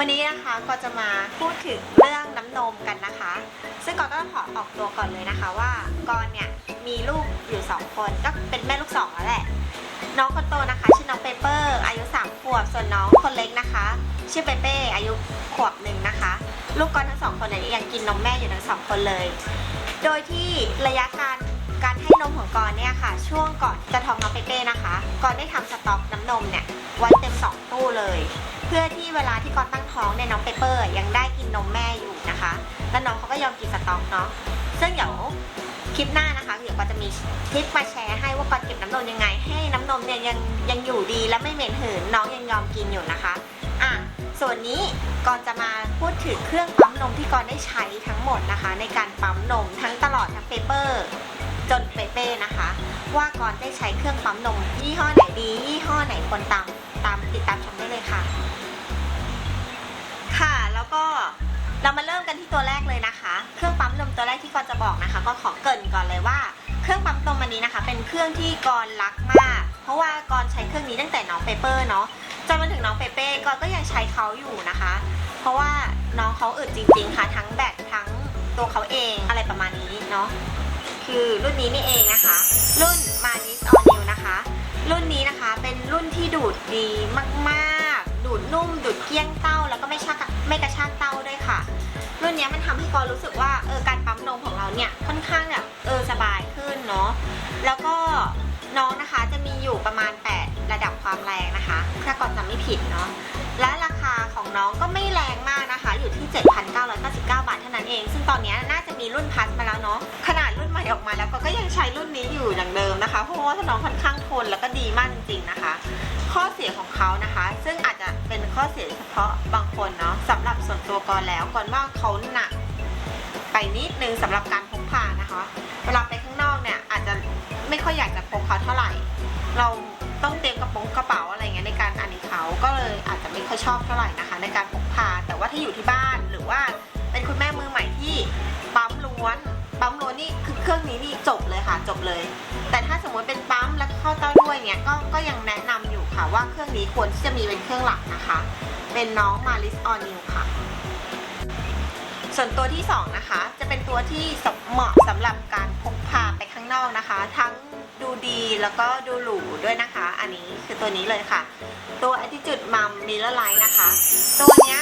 วันนี้นะคะก็จะมาพูดถึงเรื่องน้ำนมกันนะคะ ซึ่งก่อนก็ขอออกตัวก่อนเลยนะคะ ว่ากอนเนี่ยมีลูกอยู่สองคนก็เป็นแม่ลูกสองแล้วแหละ น้องคนโตนะคะชื่อน้องเปเปอร์อายุ3ขวบส่วนน้องคนเล็กนะคะ ชื่อเปเป้อายุขวบหนึ่งนะคะ ลูกกอนทั้งสองคนเนี่ยยังกินนมแม่อยู่ทั้งสองคนเลย โดยที่ระยะการ การให้นมของกอนเนี่ยค่ะ ช่วงก่อนจะท้องน้องเปเป้นะคะกอนได้ทำสต็อกน้ำนมเนี่ยไว้เต็มสองตู้เลย เพื่อที่เวลาที่กอนตั้งท้องเนี่ยน้องเปเปอร์ยังได้กินนมแม่อยู่นะคะ แล้วน้องเขาก็ยอมกินสต็อกเนาะซึ่งเดี๋ยวคลิปหน้านะคะเดี๋ยวกอนจะมีคลิปมาแชร์ให้ว่ากอนเก็บน้ำนมยังไง ให้น้ำนมเนี่ยยังยังอยู่ดีและไม่เหม็นหืนน้องยังยอมกินอยู่นะคะอะส่วนนี้กอนจะมาพูดถึงเครื่องปั๊มนมที่กอนได้ใช้ทั้งหมดนะคะ ในการปั๊มนมทั้งตลอดทั้งเปเปอร์ จนเปเป้นะคะ ว่าก่อนได้ใช้เครื่องปั๊มนมยี่ห้อไหนดียี่ห้อไหนควรตามตามติดตามชมได้เลยค่ะ ค่ะแล้วก็เรามาเริ่มกันที่ตัวแรกเลยนะคะ เครื่องปั๊มนมตัวแรกที่กอนจะบอกนะคะ ก็ขอเกริ่นก่อนเลยว่า เครื่องปั๊มนมอันนี้นะคะ เป็นเครื่องที่กอนรักมาก เพราะว่ากอนใช้เครื่องนี้ตั้งแต่น้องเปเปอร์เนาะจนมาถึงน้องเปเป้กอนก็ยังใช้เขาอยู่นะคะ เพราะว่าน้องเขาอึดจริง ๆ ค่ะ ทั้งแบตทั้งตัวเขาเองอะไรประมาณนี้เนาะ คือรุ่นนี้นี่เองนะคะ รุ่น Manis All New นะคะ รุ่นนี้นะคะเป็นรุ่นที่ดูดดีมากๆ ดูดนุ่ม ดูดเกลี้ยงเต้า แล้วก็ไม่ชักไม่กระชากเต้าด้วยค่ะ รุ่นนี้มันทำให้กอรู้สึกว่าเออการปั๊มนมของเราเนี่ยค่อนข้างแบบเออสบายขึ้นเนาะ แล้วก็น้องนะคะจะมีอยู่ประมาณ 8 ระดับความแรงนะคะ ถ้าก่อนจำไม่ผิดเนาะ และราคาของน้องก็ไม่แรงมากนะคะ อยู่ที่ 7,999 บาทเท่านั้นเอง ซึ่งตอนนี้น่าจะมีรุ่นพัสมา ออกมาแล้วก็ก็ยังใช้รุ่นนี้อยู่อย่างเดิมนะคะ เพราะว่าน้องค่อนข้างทนแล้วก็ดีมากจริงๆนะคะ ข้อเสียของเขานะคะ ซึ่งอาจจะเป็นข้อเสียเฉพาะบางคนเนาะสำหรับส่วนตัวก่อนแล้วก่อนว่าเขาหนักไปนิดนึงสำหรับการพกพานะคะ เวลาไปข้างนอกเนี่ยอาจจะไม่ค่อยอยากจะพกเขาเท่าไหร่ เราต้องเตรียมกระโปรงกระเป๋าอะไรเงี้ยในการอันนี้เขาก็เลยอาจจะไม่ค่อยชอบเท่าไหร่นะคะ ในการพกพาแต่ว่าถ้าอยู่ที่บ้านหรือว่าเป็นคุณแม่มือใหม่ที่ปั๊มล้วน ปั๊มล้วนนี่คือเครื่องนี้นี่จบเลยค่ะจบเลย แต่ถ้าสมมติเป็นปั๊มแล้วเข้าเต้าด้วยเนี่ยก็ก็ยังแนะนำอยู่ค่ะว่าเครื่องนี้ควรที่จะมีเป็นเครื่องหลักนะคะ เป็นน้องมาริสออนิวค่ะ ส่วนตัวที่สองนะคะ จะเป็นตัวที่เหมาะสำหรับการพกพาไปข้างนอกนะคะ ทั้งดูดีแล้วก็ดูหรูด้วยนะคะ อันนี้คือตัวนี้เลยค่ะ ตัว Attitude Mum Mirror Light นะคะ ตัวเนี้ย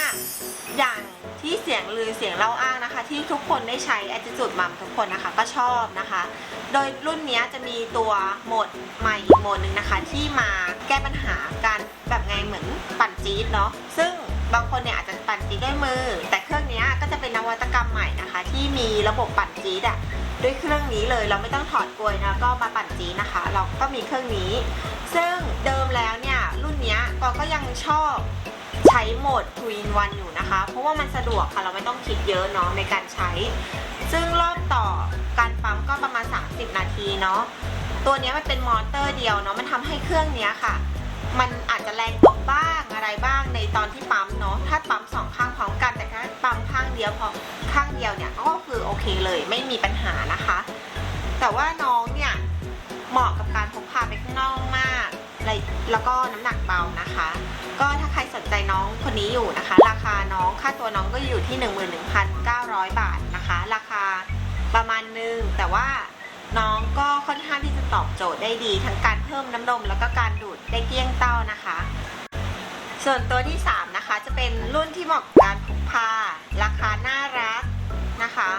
อย่าง ที่เสียงลือเสียงเล่าอ้างนะคะ ที่ทุกคนได้ใช้ Attitude Mum ทุกคนนะคะก็ชอบนะคะ โดยรุ่นนี้จะมีตัวโหมดใหม่อีกโหมดหนึ่งนะคะ ที่มาแก้ปัญหาการแบบไงเหมือนปั่นจี๊ดเนาะซึ่งบางคนเนี่ยอาจจะปั่นจี๊ดด้วยมือ แต่เครื่องนี้ก็จะเป็นนวัตกรรมใหม่นะคะ ที่มีระบบปั่นจี๊ดอะด้วยเครื่องนี้เลยเราไม่ต้องถอดกลวยนะก็มาปั่นจี๊ดนะคะ เราก็มีเครื่องนี้ ซึ่งเดิมแล้วเนี่ยรุ่นนี้ก็ก็ยังชอบ ใช้โหมด t w i n One อยู่นะคะ เพราะว่ามันสะดวกค่ะเราไม่ต้องคิดเยอะเนาะในการใช้ ซึ่งรอบต่อการปั๊มก็ประมาณ 30 นาทีเนาะตัวนี้มันเป็นมอเตอร์เดียวเนาะมันทำให้เครื่องนี้ค่ะ มันอาจจะแรงตกบ้างอะไรบ้างในตอนที่ปั๊มเนาะถ้าปั๊มสองข้างพร้อมกันแต่ถ้าปั๊มข้างเดียวพอข้างเดียวเนี่ยก็คือโอเคเลยไม่มีปัญหานะคะ แต่ว่าน้องเนี่ยเหมาะกับการพกพาไปข้างนอกม แล้วก็น้ำหนักเบานะคะ ก็ถ้าใครสนใจน้องคนนี้อยู่นะคะ ราคาน้องค่าตัวน้องก็อยู่ที่ 11,900 บาทนะคะ ราคาประมาณนึง แต่ว่าน้องก็ค่อนข้างที่จะตอบโจทย์ได้ดี ทั้งการเพิ่มน้ำนมแล้วก็การดูดได้เกลี้ยงเต้านะคะ ส่วนตัวที่ 3 นะคะ จะเป็นรุ่นที่เหมาะกับการพกพา ราคาน่ารักนะคะ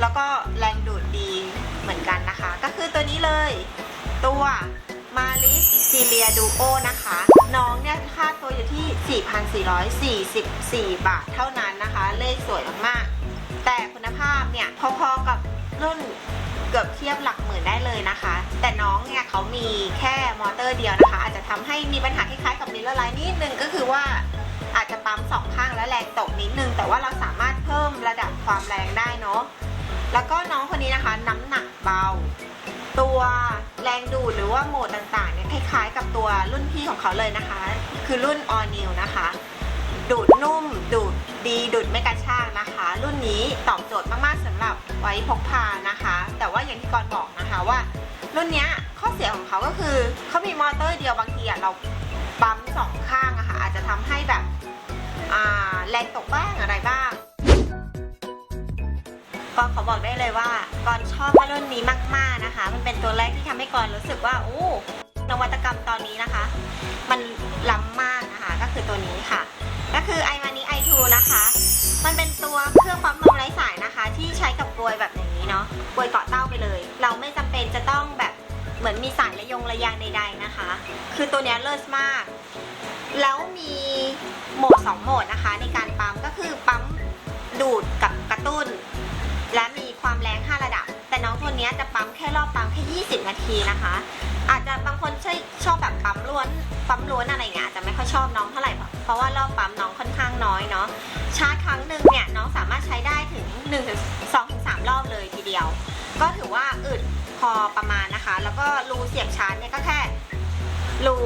แล้วก็แรงดูดดีเหมือนกันนะคะ ก็คือตัวนี้เลย ตัว มาลิสซีเรียดูโอนะคะ น้องเนี่ยค่าตัวอยู่ที่ 4,444 บาทเท่านั้นนะคะ เลขสวยมากๆ แต่คุณภาพเนี่ยพอๆกับรุ่นเกือบเทียบหลักหมื่นได้เลยนะคะ แต่น้องเนี่ยเขามีแค่มอเตอร์เดียวนะคะ อาจจะทำให้มีปัญหาคล้ายๆกับมิลเลอร์ไลน์นิดนึงก็คือว่าอาจจะปั๊มสองข้างแล้วแรงตกนิดนึง แต่ว่าเราสามารถเพิ่มระดับความแรงได้เนาะแล้วก็น้องคนนี้นะคะ น้ำหนักเบา ตัว แรงดูดหรือว่าโหมดต่างๆเนี่ยคล้ายๆ กับตัวรุ่นพี่ของเขาเลยนะคะ คือรุ่น All New นะคะ ดูดนุ่ม ดูดดีดูดไม่กระชากนะคะ รุ่นนี้ตอบโจทย์มากๆสำหรับไว้พกพานะคะ แต่ว่าอย่างที่กรณ์บอกนะคะว่า รุ่นเนี้ยข้อเสียของเขาก็คือเขามีมอเตอร์เดียวบางทีอะเราปั๊มสองข้างอะค่ะอาจจะทำให้แบบแรงตกบ้างอะไรบ้าง ก็ขอบอกได้เลยว่าก่อนชอบรุ่นนี้มาก ๆนะคะ มันเป็นตัวแรกที่ทำให้ก่อนรู้สึกว่าโอ้นวัตกรรมตอนนี้นะคะ มันล้ำมากนะคะ ก็คือตัวนี้ค่ะ ก็คือไอมานี้ i2 นะคะ มันเป็นตัวเครื่องปั๊มนมไร้สายนะคะ ที่ใช้กับกลวยแบบอย่างนี้เนาะกลวยเกาะเต้าไปเลย เราไม่จำเป็นจะต้องแบบเหมือนมีสายระยงระยางใดๆนะคะ คือตัวนี้เลิศมาก แล้วมีโหมด 2 โหมดนะคะ ในการปั๊มก็คือปั๊มดูดกับกระตุ้น และมีความแรง 5 ระดับ แต่น้องตัวนี้จะปั๊มแค่รอบปั๊มแค่ 20 นาทีนะคะ อาจจะบางคนชชอบแบบปั๊มล้วน ปั๊มล้วนอะไรเงี้ยจะไม่ค่อยชอบน้องเท่าไหร่ เพราะว่ารอบปั๊มน้องค่อนข้างน้อยเนาะ ชาร์จครั้งหนึ่งเนี่ยน้องสามารถใช้ได้ถึง1 2ถึง3รอบเลยทีเดียว ก็ถือว่าอึดพอประมาณนะคะ แล้วก็รูเสียบชาร์จเนี่ยก็แค่รู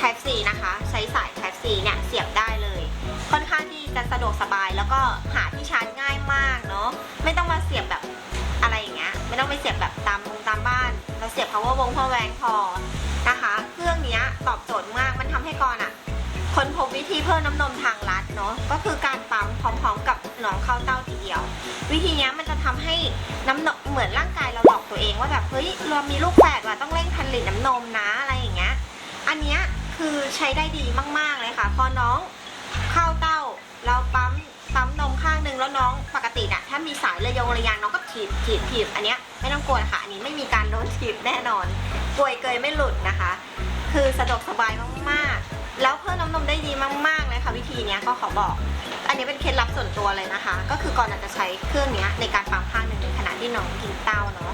Type C นะคะ ใช้สาย Type C เนี่ยเสียบได้เลย ค่อนข้างที่จะสะดวกสบายแล้วก็หาที่ชาร์จง่ายมากเนาะ ม่ต้องมาเสียบแบบอะไรอย่างเงี้ยไม่ต้องไปเสียบแบบตามวงตามบ้าน เราเสียบ power วง power bank พอนะคะ เครื่องเนี้ยตอบโจทย์มากมันทำให้ก่อนอะค้นพบวิธีเพิ่มน้ำนมทางลัดเนาะก็คือการปั๊มพร้อมๆ กับหนองเข้าเต้าทีเดียว วิธีเนี้ยมันจะทำให้น้ำนมเหมือนร่างกายเราบอกตัวเองว่าแบบเฮ้ยเรามีลูกแฝดว่ะต้องเร่งผลิตน้ำนมนะอะไรอย่างเงี้ยอันเนี้ยคือใช้ได้ดีมากๆเลยค่ะ พอน้องเข้าเต้า ติน่ะถ้ามีสายระยงระยางน้องก็ถีบถีบถีบอันเนี้ยไม่ต้องกลัวค่ะ อันนี้ไม่มีการโดนถีบแน่นอนกลวยเกยไม่หลุดนะคะ คือสะดวกสบายมากๆ แล้วเพิ่มน้ำนมได้ดีมากๆเลยค่ะวิธีเนี้ยก็ขอบอก อันนี้เป็นเคล็ดลับส่วนตัวเลยนะคะ ก็คือก่อนอาจจะใช้เครื่องเนี้ยในการปั๊มข้างหนึ่งในขณะที่น้องกินเต้าเนาะ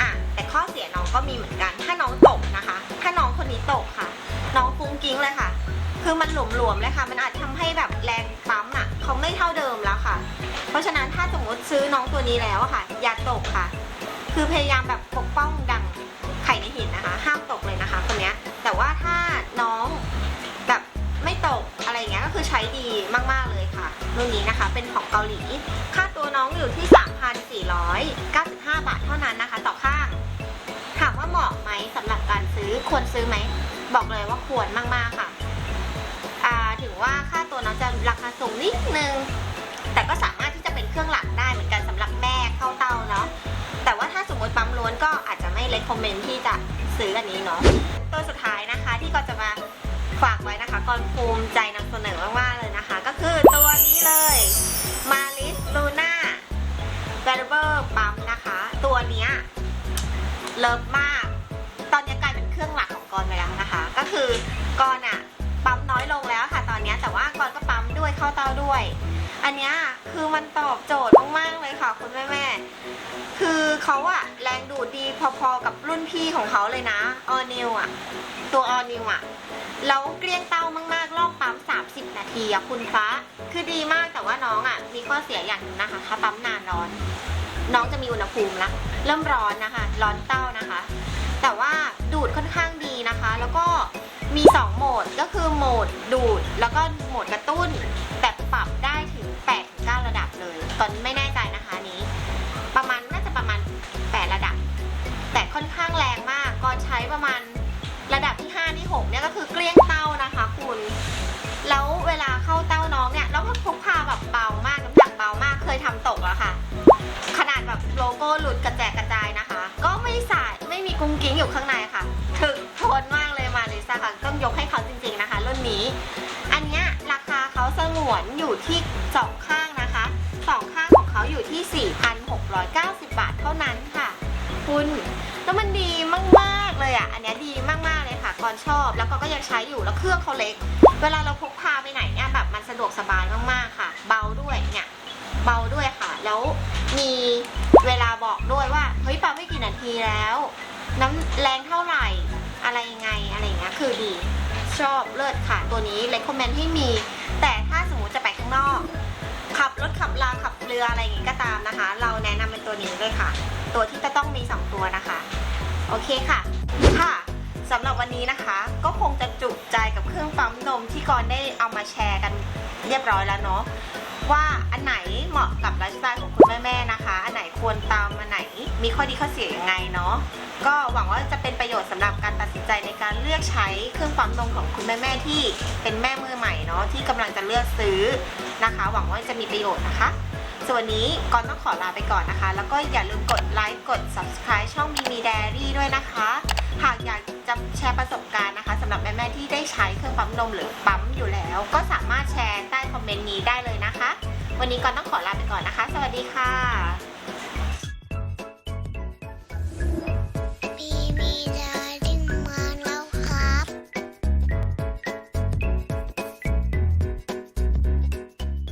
อะแต่ข้อเสียน้องก็มีเหมือนกัน ถ้าน้องตกนะคะ ถ้าน้องคนนี้ตกค่ะ น้องฟุ้งกิ้งเลยค่ะ คือมันหลวมๆเลยค่ะ มันอาจทำให้แบบแรง เขาไม่เท่าเดิมแล้วค่ะ เพราะฉะนั้นถ้าสมมติซื้อน้องตัวนี้แล้วค่ะ อย่าตกค่ะ คือพยายามแบบปกป้องดังไข่ในหินนะคะ ห้ามตกเลยนะคะคนนี้แต่ว่าถ้าน้องแบบไม่ตกอะไรอย่างเงี้ยก็คือใช้ดีมากๆเลยค่ะรุ่นนี้นะคะ เป็นของเกาหลี ค่าตัวน้องอยู่ที่ 3,495 บาทเท่านั้นนะคะ ต่อข้าง ถามว่าเหมาะไหมสำหรับการซื้อควรซื้อไหมบอกเลยว่าควรมากๆค่ะ ว่าค่าตัวน้องจะราคาสูงนิดนึง แต่ก็สามารถที่จะเป็นเครื่องหลักได้เหมือนกันสำหรับแม่เข้าเตาเนาะแต่ว่าถ้าสมมติปั๊มล้วนก็อาจจะไม่เลคอมเมนต์ที่จะซื้ออันนี้เนาะตัวสุดท้ายนะคะที่ก็จะมาฝากไว้นะคะก่อนภูมิใจนำเสนอมากๆเลยนะคะ ก็คือตัวนี้เลย Maris Luna Variable ปั๊มนะคะ ตัวเนี้ยเลิฟมาก ตอนนี้กลายเป็นเครื่องหลักของกรไปแล้วนะคะ ก็คือกรอะปั๊มน้อยลงแล้วค่ะ อนเนี้ยแต่ว่ากรก็ปั๊มด้วยเข้าเตาด้วย อันเนี้ยคือมันตอบโจทย์มากๆเลยค่ะคุณแม่แม่คือเขาอะแรงดูดดีพอๆกับรุ่นพี่ของเขาเลยนะออนิวอะตัวออนิวอะแล้วเกลี้ยงเตามากๆรอบปั๊ม 30 นาทีอะคุณฟ้า คือดีมากแต่ว่าน้องอะมีข้อเสียอย่างหนึงนะคะถ้าปั๊มนานร้อน น้องจะมีอุณหภูมิละเริ่มร้อนนะคะ ร้อนเต้านะคะ แต่ว่าดูดค่อนข้างดีนะคะ แล้วก็ มี 2 โหมดก็คือโหมดดูด แล้วก็โหมดกระตุ้น แต่ปรับได้ถึง8ถึง9ระดับเลย ตอนไม่แน่ใจนะคะนี้ ประมาณน่าจะประมาณ 8 ระดับ แต่ค่อนข้างแรงมากก่อนใช้ประมาณระดับที่5ที่6เนี่ยก็คือเกลี้ยงเต้านะคะคุณ แล้วเวลาเข้าเต้าน้องเนี่ยเราก็พกพาแบบเบามากน้ำหนักเบามากเคยทำตกแล้วค่ะ ขนาดแบบโลโก้หลุดกระแจกกระจายนะคะ ก็ไม่สายไม่มีกุ้งกิ้งอยู่ข้างใน อันเนี้ยราคาเขาสงวนอยู่ที่สองข้างนะคะสองข้างของเขาอยู่ที่ 4,690 บาทเท่านั้นค่ะ คุณแล้วมันดีมากๆเลยอะ อันเนี้ยดีมากๆเลยค่ะก่อนชอบแล้วก็ก็ยังใช้อยู่แล้วเครื่องเขาเล็ก เวลาเราพกพาไปไหนเนี่ยแบบมันสะดวกสบายมากๆค่ะ เบาด้วยเนี่ยเบาด้วยค่ะ แล้วมีเวลาบอกด้วยว่าเฮ้ยปั๊มไม่กี่นาทีแล้ว น้ำแรงเท่าไหร่อะไรยังไงอะไรอย่างเงี้ยคือดี ชอบเลิศค่ะตัวนี้เล c คอมเมนต์ให้มี แต่ถ้าสมมติจะไปข้างนอก ขับรถขับลาขับเรืออะไรอย่างงี้ก็ตามนะคะ เราแนะนำเป็นตัวนี้เลยค่ะ ตัวที่จะต้องมี 2 ตัวนะคะ โอเคค่ะค่ะสำหรับวันนี้นะคะ ก็คงจะจุใจกับเครื่องปั๊มนมที่กรณ์ได้เอามาแชร์กันเรียบร้อยแล้วเนาะว่าอันไหนเหมาะกับไลฟ์สไตล์ของคุณแม่ๆนะคะ อันไหนควรตามอันไหนมีข้อดีข้อเสียยังไงเนาะ ก็หวังว่าจะเป็นประโยชน์สำหรับการตัดสินใจในการเลือกใช้เครื่องปั๊มนมของคุณแม่ๆที่เป็นแม่มือใหม่เนาะที่กำลังจะเลือกซื้อนะคะ หวังว่าจะมีประโยชน์นะคะ ส่วนวันนี้ก่อนต้องขอลาไปก่อนนะคะ แล้วก็อย่าลืมกดไลค์กด subscribe ช่องมีมีแดรี่ด้วยนะคะ หากอยากจะแชร์ประสบการณ์นะคะสำหรับแม่ๆที่ได้ใช้เครื่องปั๊มนมหรือปั๊มอยู่แล้ว ก็สามารถแชร์ใต้คอมเมนต์นี้ได้เลยนะคะ วันนี้ก่อนต้องขอลาไปก่อนนะคะ สวัสดีค่ะ